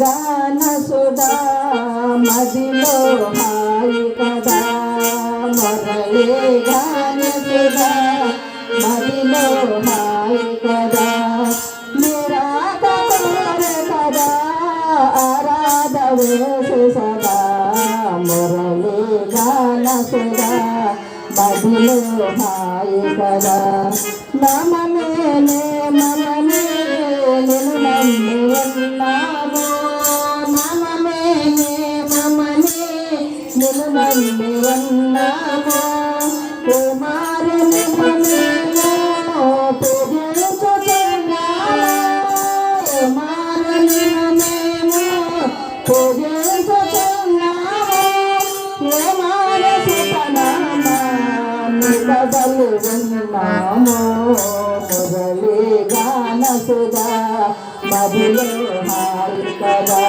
గాన సుధా మదిలో హాయి కదా మురళి గాన సుధా మదిలో హాయి కదా నిరాత కదా ఆరాధ వేసు సదా మురళి గాన సుధా మదిలో హాయి కదా నమనే మనమే నిన్ను నమ్మే నిన్ను నమ్మి కుమారుని మనము పూజించుతున్నాము కుమారుని ఉన్నాము మురళి గాన సుధా కదా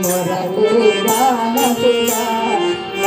మురళి గాన సుధా